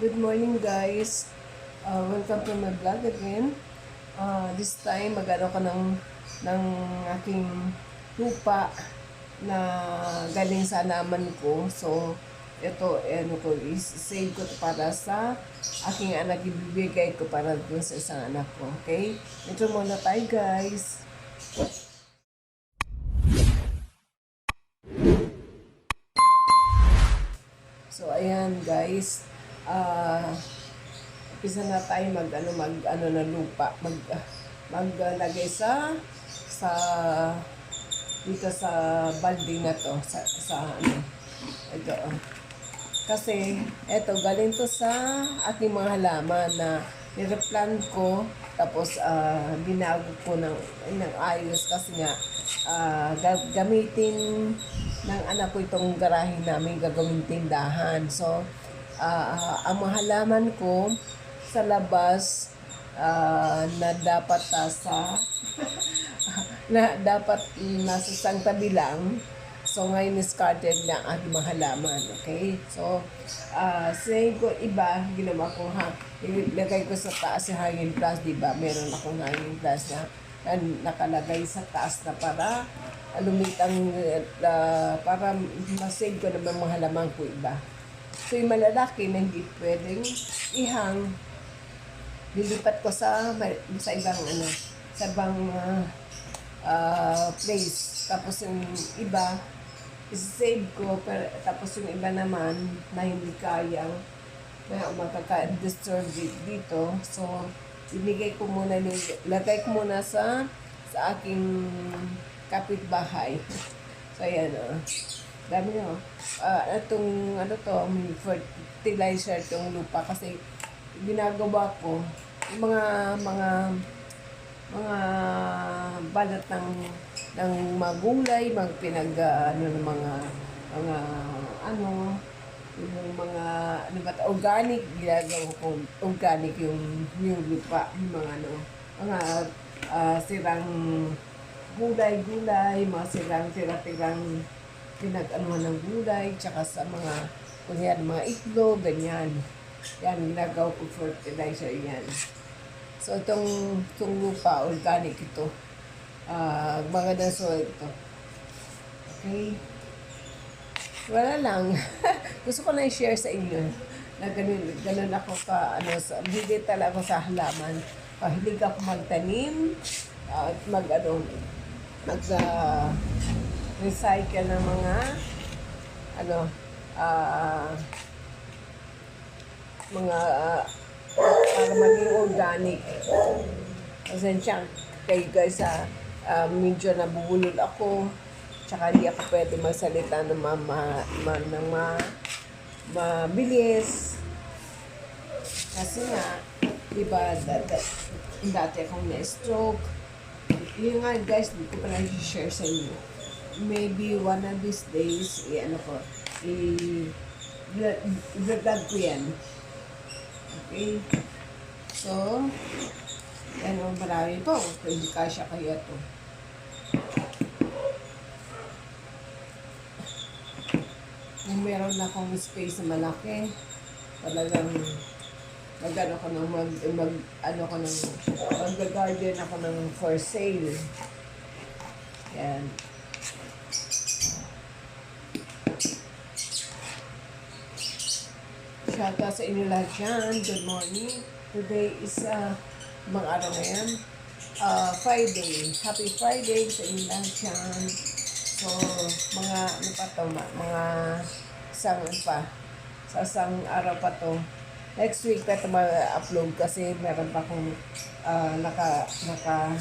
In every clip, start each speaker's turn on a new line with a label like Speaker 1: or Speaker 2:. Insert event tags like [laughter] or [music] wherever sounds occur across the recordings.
Speaker 1: Good morning guys. Uh, welcome to my vlog again. Uh, this time magano ko ng ng aking lupa na galing sa naman ko. So ito ano ko is save ko para sa aking anak ibibigay ko para dun sa isang anak ko. Okay? Ito muna tayo guys. So ayan guys, ah umpisa na tayo mag ano mag ano na lupa, mag maglagay sa sa dito sa balding na to sa sa ano ito oh. Kasi eto galing to sa aking mga halaman na nireplan ko tapos ah, binago ko ng, ng ayos kasi nga ga- gamitin ng anak ko itong garahe namin gagawing tindahan. So, ah, ang mga halaman ko sa labas ah, na dapat ah, sa [laughs] na dapat nasa isang tabi lang. So, ngayon discarded na ang mga halaman. Okay? So, uh, say ko iba, ginawa ko ha, ilagay ko sa taas yung hanging plus, di ba? Meron akong hanging plus na, na nakalagay sa taas na para lumitang, uh, para masave ko naman mga halaman ko iba. So, yung malalaki na hindi pwedeng ihang, lilipat ko sa sa ibang ano, sa ibang uh, uh, place. Tapos yung iba, save ko, pero, tapos yung iba naman na hindi kayang na makaka-disturb di- dito. So, binigay ko muna, lagay ko muna sa sa aking kapitbahay. So, ayan o. Dami nyo. Uh, itong, ano to, may fertilizer itong lupa kasi ginagawa ko mga, mga, mga balat ng ng mga gulay, mga pinag uh, ano mga mga ano yung mga ano ba organic ginagawa ko organic yung yung lupa yung mga ano mga ah, sirang gulay gulay mga sirang tira-tirang pinag-ano ng gulay tsaka sa mga kunyan mga itlog ganyan yan ginagawa ko fertilizer yan so itong itong lupa organic ito Ah, mga soil ito. Okay? Wala lang. [laughs] Gusto ko na i-share sa inyo na ganun, ganun ako ka, ano, sa, hindi talaga sa halaman. Pahilig ako magtanim at mag, ano, mag, uh, recycle ng mga, ano, ah, mga, uh, para maging organic. Pasensya kayo guys sa uh, medyo nabubulol ako. Tsaka hindi ako pwede magsalita ng ma, ma, ma, ma, mabilis. Kasi nga, di ba, dati, akong na-stroke. Yun nga guys, hindi ko pa na-share sa inyo. Maybe one of these days, i ano ko, i vlog ko yan. Okay? So, yan ang marami po. Hindi kasya kaya to. Kung meron na akong space na malaki, talagang mag-ano ko ng mag, mag ano ko ng mag-garden ako ng for sale. Yan. Out sa inyo lahat dyan. Good morning. Today is uh, mga araw na yan. Uh, Friday. Happy Friday sa inyo lahat dyan. So, mga ano pa to, mga isang ano pa, sa isang araw pa to. Next week pa ito ma-upload kasi meron pa akong uh, naka, naka,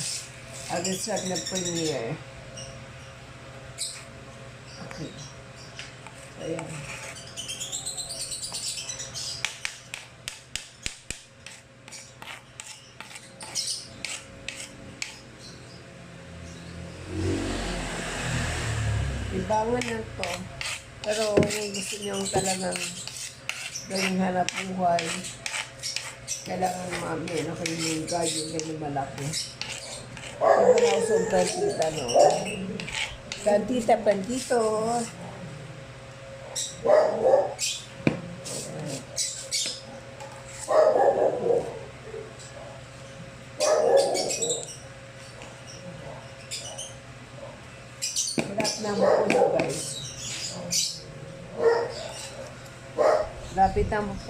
Speaker 1: uh, reserve na premiere. Okay. So, ayan. Libangan lang to. Pero kung gusto niyo talagang gawing hanap buhay, kailangan mami, ano kayo yung gadyo, ganyan malaki. Ito na ako sobrang tita, no? Kantita, pantito. Lapit ang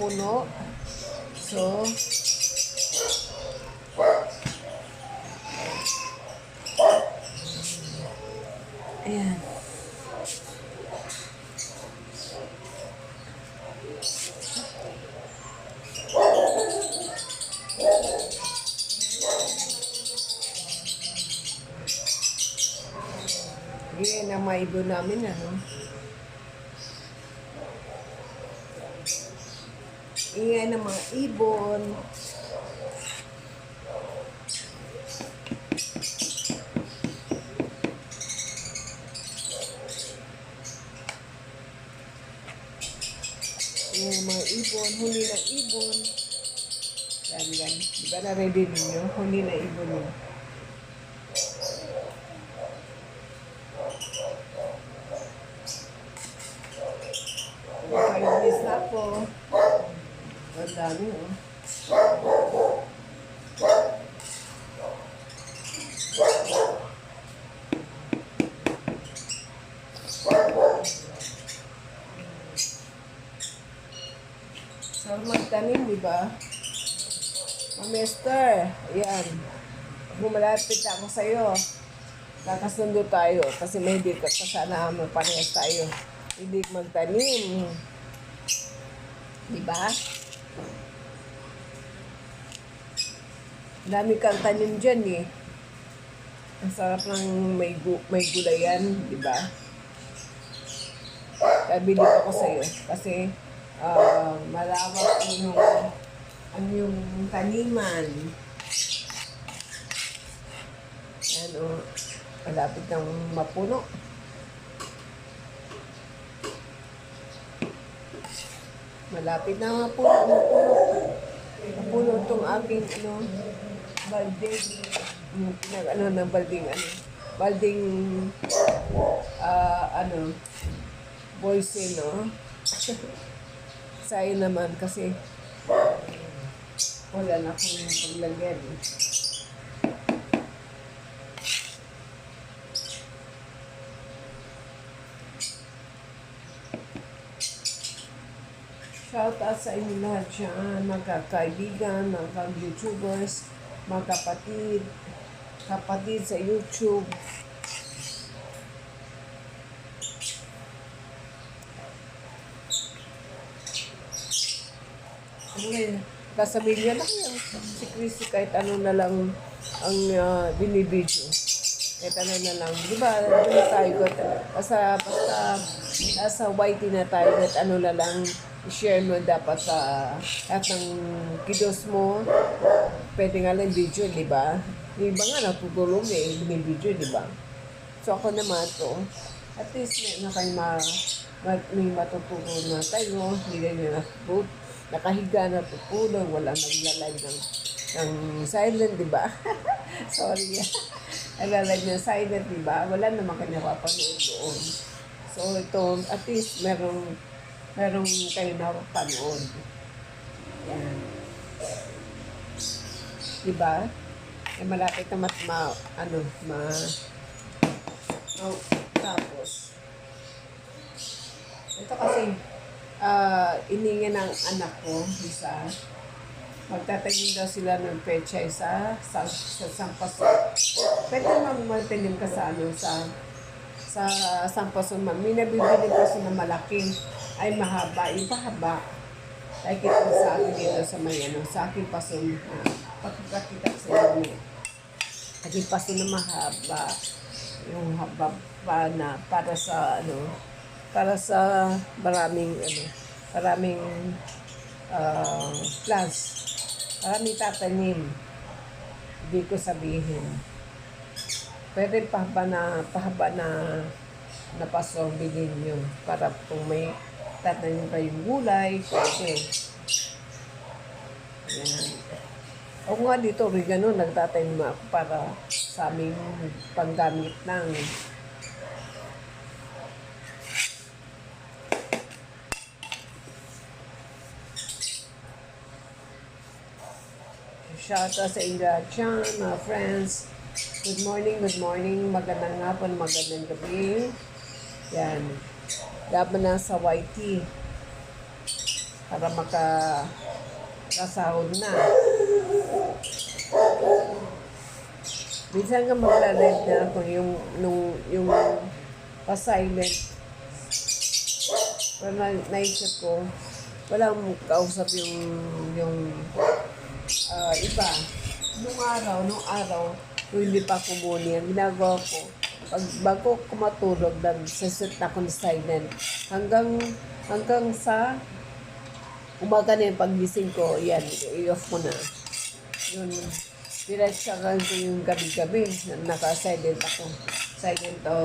Speaker 1: puno. So, ayan. Yan ang maibo namin, ano? Ingay ng mga ibon. Yung mga ibon, huli ng ibon. Yan, yan. Di ba na-ready ninyo? Huli na ibon yun. Five days na po. Ang dami, oh. So, magtanim, di ba? Oh, mister, ayan. Bumalapit ako sa'yo. Kakasundo tayo kasi may hindi ka sana parehas tayo. Hindi magtanim. Di ba? Dami kang tanim dyan eh. Ang sarap ng may, gu- may gulayan, di ba? Bilip ako sa'yo. Kasi ah, malawak yung, ang yung taniman. Yan o. Malapit ng mapuno. Malapit na mapuno. Mapuno. Mapuno itong aking ano, balding. Pinag ano ng balding ano. Balding ah ano voice no. [laughs] Sa'yo naman kasi wala na akong paglagyan. eh. Shout out sa inyo lahat dyan, mga kaibigan, mga YouTubers, mga kapatid, kapatid sa YouTube. Ano yun? Kasabihin niya lang yan. Si Chrissy kahit ano na lang ang uh, binibidyo. Kahit ano na lang. Di ba? Ano tayo? Basta, basta, nasa YT na tayo. Kahit ano na lang share mo dapat sa at ng kidos mo. Pwede nga lang video, di ba? Yung iba nga natutulog eh, binibidyo, di ba? So ako naman to, at least may na ma, ma, may matutunan na tayo, hindi na natutulog, nakahiga na tutulog, walang naglalag ng, ng silent, di ba? [laughs] Sorry. naglalag ng silent, di ba? Wala naman kayo napapanood doon. So ito, at least merong, merong kayo napapanood. Yan. Di ba? Eh, malapit na mat, ma, ano, ma, Oh, tapos, ito kasi, ah, ininga ng anak ko, isa, magtatanim daw sila ng pecha sa, sa, sa Sampaso. Pwede naman magtanim ka sa, ano, sa, sa Sampaso, ma'am. May nabibili kasi na malaki, ay mahaba, yung pahaba. Ay, kita sa akin dito sa may, ano, sa aking pason, uh, pagkakita ko sa inyo. Aking paso na mahaba yung haba pa na para sa ano para sa maraming ano maraming uh, plants maraming tatanim hindi ko sabihin pwede pahaba na pahaba na na paso bilhin nyo para kung may tatanim kayong gulay pwede yan ako nga dito, oregano, nagtatanim ako para sa aming panggamit ng Shout out sa inyo dyan, mga friends. Good morning, good morning. Magandang hapon, magandang gabi. Yan. Laban na sa YT. para maka kasahod na. Minsan ka magla-live na ako yung, nung, yung pa-silent. Pero na, naisip ko, walang kausap yung, yung ah, iba. Nung araw, nung araw, nung hindi pa ako muni, ang ginagawa ko, pag bago ko matulog, nagsisit na ako ng silent. Hanggang, hanggang sa umaga na yung paggising ko, yan, i-off ko na. Yun, pinasyakan ko yung gabi-gabi, na naka-silent ako. Silent o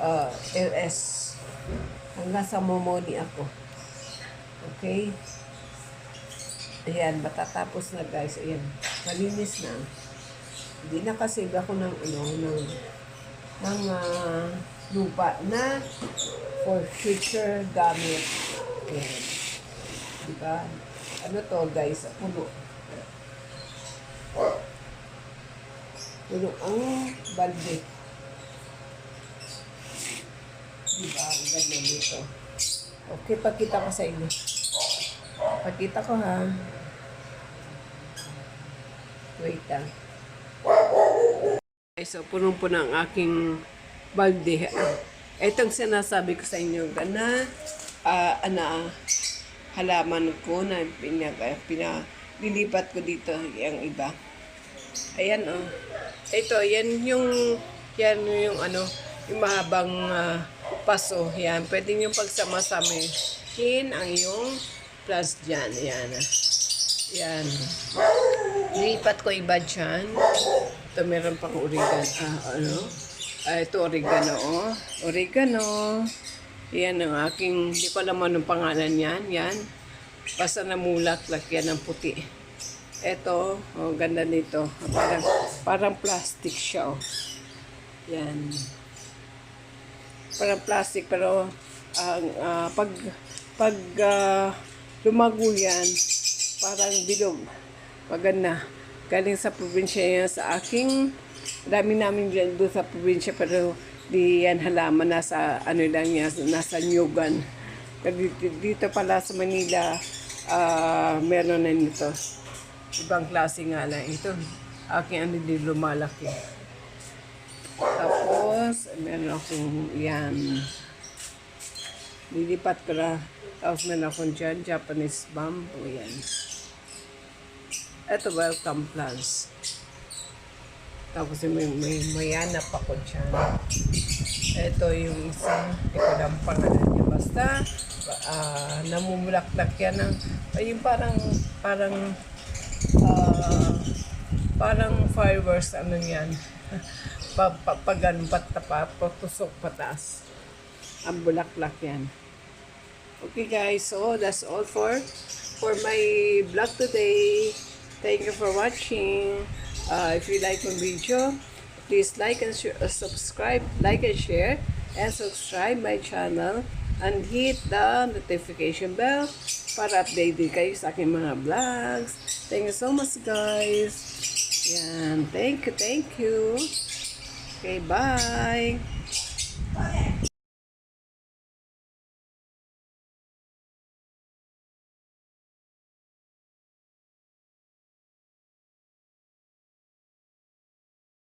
Speaker 1: uh, LS. Hanggang sa momoni ako. Okay? Ayan, matatapos na guys. Ayan, malinis na. Hindi na kasi ako ng ano, ng ng ah, lupa na for future gamit. Ayan. Diba? Ano to guys? Puno. Puno ang balde. Diba? Ang ganda dito. Okay, pakita ko sa inyo. Pakita ko ha. Wait lang. So punong-puno ang aking balde. Itong sinasabi ko sa inyo na ah, ana halaman ko na pinag, pina, lilipat ko dito yung iba. Ayan oh. Ito, yan yung yan yung ano, yung mahabang ah, paso. Yan, pwede nyo pagsama-samahin ang iyong plus dyan. Yan. Yan. Lilipat ko iba dyan. Ito meron pang oregano. Ah, ano? Ah, ito oregano, oh. Oregano. Yan ang aking, hindi ko alam anong pangalan yan. Yan. Basta namulaklak yan ng puti. Ito, oh, ganda nito. Parang, parang plastic siya, oh. Yan. Parang plastic, pero ang ah, pag, pag ah, lumago yan, parang bilog. Maganda. Galing sa probinsya yan sa aking, dami namin dyan doon sa probinsya, pero di yan halaman, nasa, ano lang yan, nasa Nyugan. Pero dito, pala sa Manila, ah meron na nito. Ibang klase nga lang. Ito, aking ano di lumalaki. Tapos, meron akong yan. Lilipat ko na. Tapos meron akong dyan, Japanese bamboo. Yan. Ito, welcome plants. Tapos may, may mayanap ako dyan. Ito yung isa, hindi ko lang pangalan niya. Basta, ah namumulaklak yan ng, yung parang, parang, ah, parang fireworks, ano yan. [laughs] pa, pa, pagan, patapa, patusok patas. Ang bulaklak yan. Okay guys, so that's all for for my vlog today. Thank you for watching. Uh, if you like my video, please like and uh, subscribe, like and share, and subscribe my channel and hit the notification bell para updated kayo sa aking mga vlogs. Thank you so much guys. Yan. Thank you, thank you. Okay, bye.